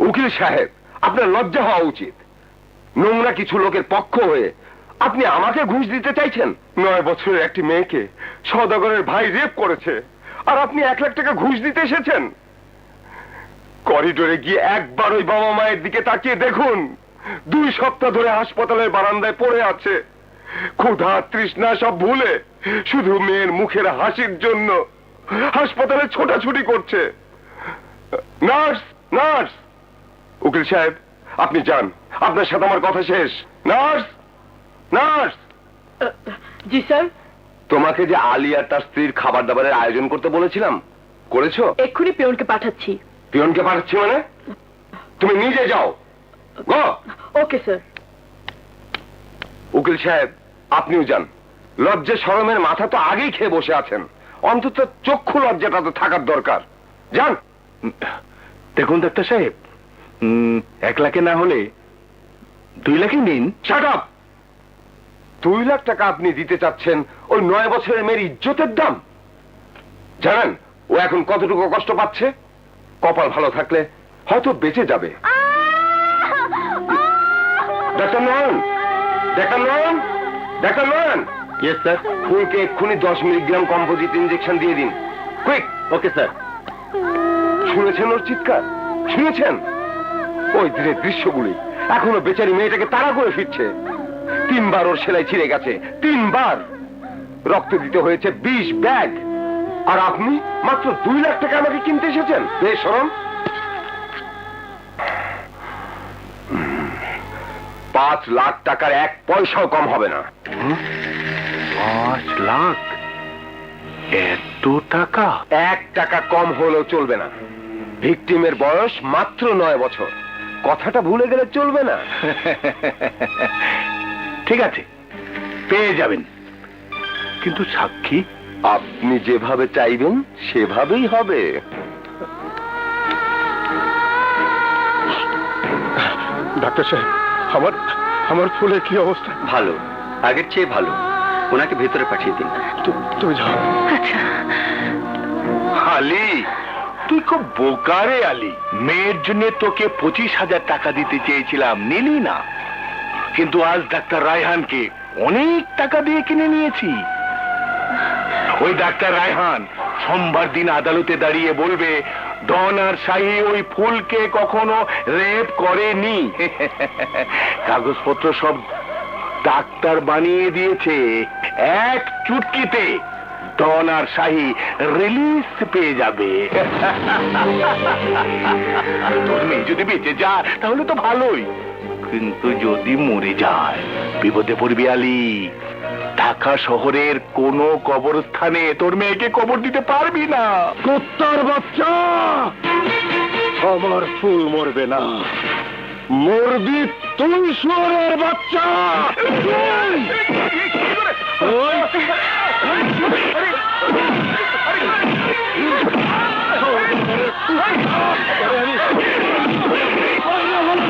উকিল সাহেব, আপনার লজ্জা হওয়া উচিত। নোংরা কিছু লোকের পক্ষ হয়ে আপনি আমাকে ঘুষ দিতে চাইছেন? নয় বছরের একটি মেয়েকে সদাগরের ভাই রেপ করেছে, আর আপনি এক লাখ টাকা ঘুষ দিতে এসেছেন? করিডোরে গিয়ে একবার ওই বাবা মায়ের দিকে তাকিয়ে দেখুন, দুই সপ্তাহ ধরে হাসপাতালের বারান্দায় পড়ে আছে। ক্ষুধা, তৃষ্ণা সব ভুলে শুধু মেয়ের মুখের হাসির জন্য হাসপাতালে ছোটাছুটি করছে। Nurse nurse! উকিল সাহেব আপনি যান। আপনার সাথে আমার কথা শেষ। নার্স! নার্স! জি স্যার। তোমাকে যে আলী আর তার স্ত্রীর খাবার দাবারের আয়োজন করতে বলেছিলাম করেছ? এক্ষুনি পেয়নকে পাঠাচ্ছি। পিয়নকে পাঠাচ্ছি মানে? তুমি নিজে যাও। গো! Okay sir. উকিল সাহেব আপনিও যান। লজ্জে শরমের মাথা তো আগেই খেয়ে বসে আছেন। অন্তত চক্ষু লজ্জাটা তো থাকার দরকার। যান। দেখুন ডাক্তার সাহেব এক লাখে না হলে দুই লাখই নিন। শাট আপ দুই লাখ টাকা আপনি দিতে চাচ্ছেন ওই নয় বছরের মেয়ের ইজ্জতের দাম। জানেন ও এখন কতটুকু কষ্ট পাচ্ছে? কপাল ভালো থাকলে হয়তো বেঁচে যাবে। Doctor Nayan! Doctor Nayan! Doctor Nayan! Yes sir ফুলকে এক্ষুনি দশ মিলিগ্রাম কম্পোজিট ইঞ্জেকশন দিয়ে দিন। কুইক ওকে স্যার শুনেছেন ওর চিৎকার? শুনেছেন? ওই দিনের দৃশ্যগুলি। এখনও বেচারি মেয়েটাকে তাড়া করে ফিরছে। তিনবার ওর সেলাই ছিঁড়ে গেছে। তিনবার। রক্ত দিতে হয়েছে বিশ ব্যাগ। আর আপনি মাত্র দুই লাখ টাকা আমাকে কিনতে এসেছেন? বেশ সরম পাঁচ লাখ টাকার এক পয়সাও কম হবে না। পাঁচ লাখ? এত টাকা? এক টাকা কম হলেও চলবে না। ভিকটিমের বয়স মাত্র নয় বছর। কথাটা ভুলে গেলে চলবে না। ঠিক আছে পেয়ে যাবেন। কিন্তু সাক্ষী আপনি যেভাবে চাইবেন সেভাবেই হবে। ডাক্তার সাহেব আমার আমার ফুলের কি অবস্থা? ভালো আগের চেয়ে ভালো। ওনাকে ভেতরে পাঠিয়ে দিন। তুমি যাও। আলি তুই খুব বোকারে আলি। মেয়ের জন্য তোকে পঁচিশ হাজার টাকা দিতে চেয়েছিলাম, নিলি না। কিন্তু আজ ডাক্তার রায়হানকে অনেক টাকা দিয়ে কিনে নিয়েছি। ওই ডাক্তার রায়হান সোমবার দিন আদালতে দাঁড়িয়ে বলবে ডন আর শাহী ওই ফুলকে কখনো রেপ করেনি। কাগজপত্র সব ডাক্তার বানিয়ে দিয়েছে এক চুটকিতে। ডন আর শাহী রিলিজ পেয়ে যাবে। তোর মেয়ে যদি বেঁচে যায় তাহলে তো ভালোই। কিন্তু যদি মরে যায় বিপদে পড়বি আলী। ঢাকা শহরের কোন কবরস্থানে তোর মেয়েকে কবর দিতে পারবি না। কুত্তার বাচ্চা! আমার ফুল মরবে না। মরবি তুই শুয়ারের বাচ্চা! ওই! আলী,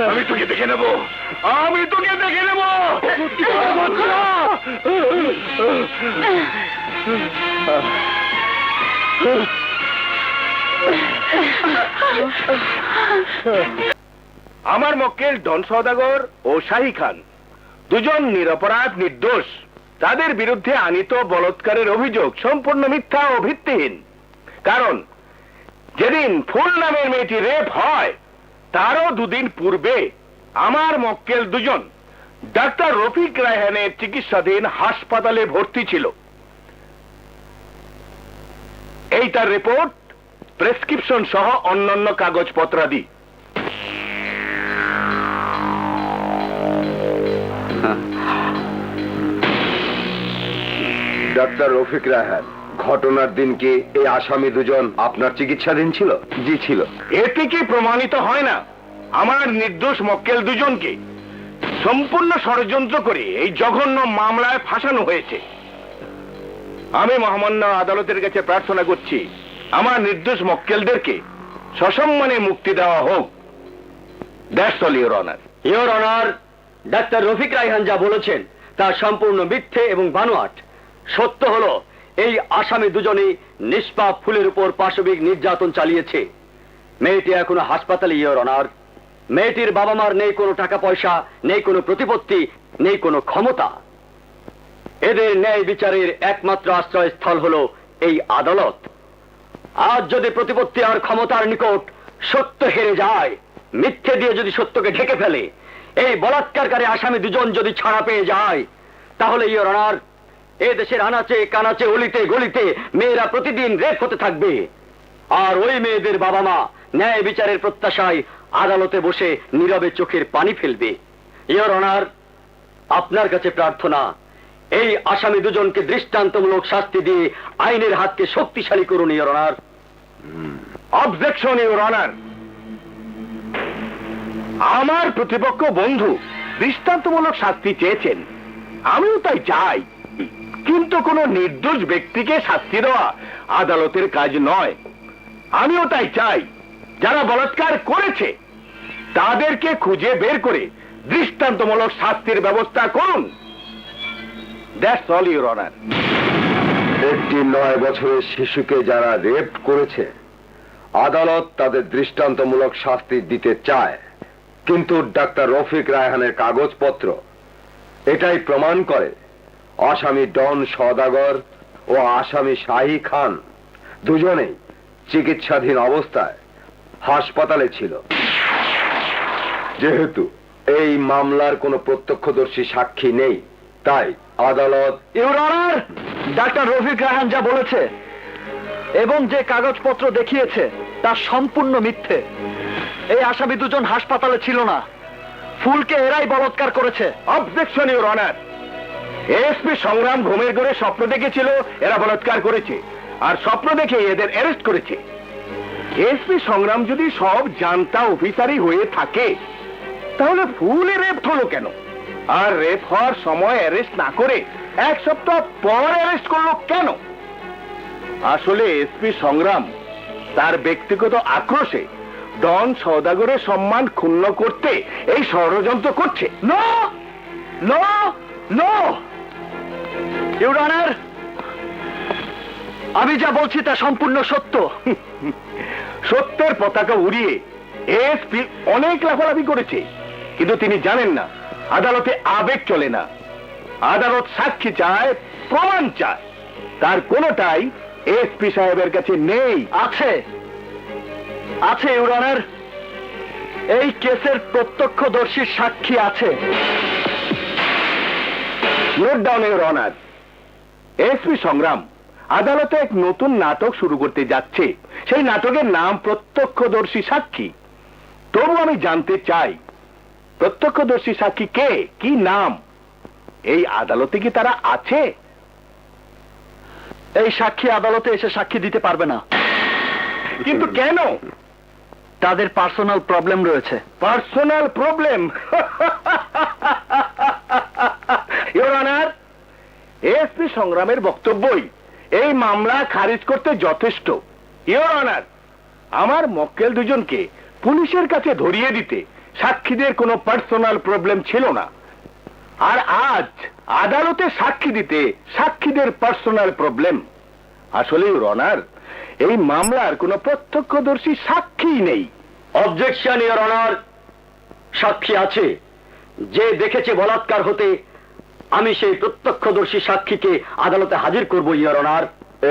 আমি তোকে দেখে নেব। আমি তোকে দেখে নেব। আমার মক্কেল ডন সদাগর ও শাহী খান, দুজন নিরপরাধ, নির্দোষ। তাদের বিরুদ্ধে আনিত বলৎকারের অভিযোগ সম্পূর্ণ মিথ্যা ও ভিত্তিহীন। কারণ, যেদিন ফুল নামের মেয়েটি রেপ হয় তারও দুদিন পূর্বে আমার মক্কেল দুজন ডাক্তার রফিক রায়হানের চিকিৎসাধীন হাসপাতালে ভর্তি ছিল। এই তার রিপোর্ট, প্রেসক্রিপশন সহ অন্যান্য কাগজপত্রাদি। ডাক্তার রফিক রায়হান ঘটনার দিনকে এই আসামি দুজন আপনার চিকিৎসাধীন ছিল? জি, ছিল। এতে কি প্রমাণিত হয় না? আমার নির্দোষ মক্কেল দুজনকে সম্পূর্ণ ষড়যন্ত্র করে এই জঘন্য মামলায় ফাঁসানো হয়েছে। আমি মহামান্য আদালতের কাছে প্রার্থনা করছি, আমার নির্দোষ মক্কেলদেরকে সসম্মানে মুক্তি দেওয়া হোক। That's your honour your honour doctor Rafiq Raihan যা বলেছেন তা সম্পূর্ণ মিথ্যে এবং বানোয়াট। সত্য হলো এই আসামি দুজনে নিষ্পাপ ফুলের উপর পাশবিক নির্যাতন চালিয়েছে। মেয়েটি এখনও হাসপাতালে ইওর অনার মেয়েটির বাবা মার নেই কোনো টাকা পয়সা, নেই কোনো প্রতিপত্তি, নেই কোনো ক্ষমতা। এদের ন্যায় বিচারের একমাত্র আশ্রয়স্থল হলো এই আদালত। আজ যদি প্রতিপত্তি আর ক্ষমতার নিকট সত্য হেরে যায়, মিথ্যে দিয়ে যদি সত্যকে ঢেকে ফেলে, এই বলাৎকারকারী আসামি দুজন যদি ছাড়া পেয়ে যায়, তাহলে ইয়োর অনার এ দেশের আনাচে, কানাচে, অলিতে, গলিতে মেয়েরা প্রতিদিন রেপ হতে থাকবে। আর ওই মেয়েদের বাবা মা ন্যায় বিচারের প্রত্যাশায় আদালতে বসে নীরবে চোখের পানি ফেলবে। ইয়োর অনার আপনার কাছে প্রার্থনা, এই আসামি দুজনকে দৃষ্টান্তমূলক শাস্তি দিয়ে আইনের হাতকে শক্তিশালী করুন your honour objection your honour আমার প্রতিপক্ষ বন্ধু দৃষ্টান্তমূলক শাস্তি চেয়েছেন। আমিও তাই চাই। কিন্তু কোন নির্দোষ ব্যক্তিকে শাস্তি দেওয়া আদালতের কাজ নয়। আমিও তাই চাই। যারা বলাৎকার করেছে, তাদেরকে খুঁজে বের করে দৃষ্টান্তমূলক শাস্তির ব্যবস্থা করুন। একটি নয় বছরের শিশুকে যারা রেপ করেছে, আদালত তাদের দৃষ্টান্তমূলক শাস্তি দিতে চায়। কিন্তু ডাক্তার রফিক রায়হানের কাগজপত্র এটাই প্রমাণ করে আসামি ডন সদাগর ও আসামি শাহী খান দুজনেই চিকিৎসাধীন অবস্থায় হাসপাতালে ছিল। যেহেতু এই মামলার কোনো প্রত্যক্ষদর্শী সাক্ষী নেই তাই আদালত ডাক্তার রফিক রাহান যা বলেছে এবং যে কাগজপত্র দেখিয়েছে তা সম্পূর্ণ মিথ্যে। এই আসামি দুজন হাসপাতালে ছিল না। ফুলকে এরাই বলৎকার করেছে। অবজেকশন ইউর অনার এসপি সংগ্রাম ঘুমের ঘরে স্বপ্ন দেখেছিল, এরা বলাৎকার করেছে, আর স্বপ্ন দেখে এদের অ্যারেস্ট করেছে। এসপি সংগ্রাম যদি সব জানতা অফিসারই হয়ে থাকে, তাহলে ফুলে রেপ হলো কেন? আর রেপ হওয়ার সময় অ্যারেস্ট না করে এক সপ্তাহ পর অ্যারেস্ট করল কেন? আসলে এসপি সংগ্রাম তার ব্যক্তিগত আক্রোশে ডন সৌদাগরের সম্মান ক্ষুণ্ণ করতে এই ষড়যন্ত্র করছে। No no no your honour আমি যা বলছি তা সম্পূর্ণ সত্য। সত্যের পতাকা উড়িয়ে এসপি অনেক লাফালাফি করেছে কিন্তু তিনি জানেন না আদালতে আবেগ চলে না। আদালত সাক্ষী চায় প্রমাণ চায়। তার কোনোটাই এসপি সাহেবের কাছে নেই। আছে। আছে ইউরানার এই কেসের প্রত্যক্ষদর্শীর সাক্ষী আছে। নোট ডাউন অনার এসপি সংগ্রাম আদালতে এক নতুন নাটক শুরু করতে যাচ্ছে। সেই নাটকের নাম প্রত্যক্ষদর্শী সাক্ষী। তবু আমি জানতে চাই প্রত্যক্ষদর্শী সাক্ষী কে? কি নাম? এই আদালতে কি তারা আছে? এই সাক্ষী আদালতে এসে সাক্ষী দিতে পারবে না। কিন্তু কেন? তাদের পার্সোনাল প্রবলেম রয়েছে। Personal problem your honour SP সংগ্রামের বক্তব্যই, এই মামলা খারিজ করতে যথেষ্ট। ইওর অনার আমার মক্কেল দুজনকে পুলিশের কাছে ধরিয়ে দিতে সাক্ষীদের কোনো পার্সোনাল প্রবলেম ছিল না। আর আজ আদালতে সাক্ষী দিতে সাক্ষীদের পার্সোনাল প্রবলেম আসলে ইওর অনার এই মামলার কোনো প্রত্যক্ষদর্শী সাক্ষী নেই। অবজেকশন ইওর অনার সাক্ষী আছে। যে দেখেছে বলাৎকার হতে আমি সেই প্রত্যক্ষদর্শী সাক্ষীকে আদালতে হাজির করব ইয়ার অনার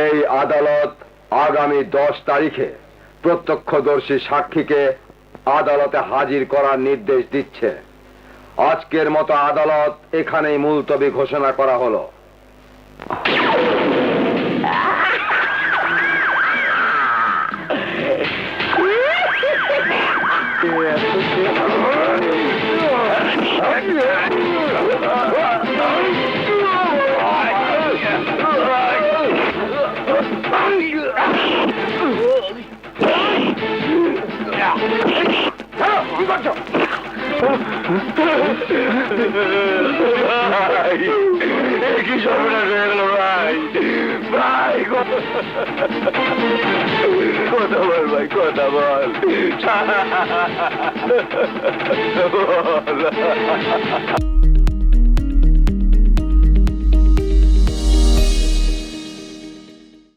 এই আদালত আগামী দশ তারিখে প্রত্যক্ষদর্শী সাক্ষীকে আদালতে হাজির করার নির্দেশ দিচ্ছে আজকের মতো আদালত এখানেই মুলতবি ঘোষণা করা হলো কি করছ কি সর্বনাশ হয়ে গেল ভাই ভাই কথা বল ভাই কথা বল বল।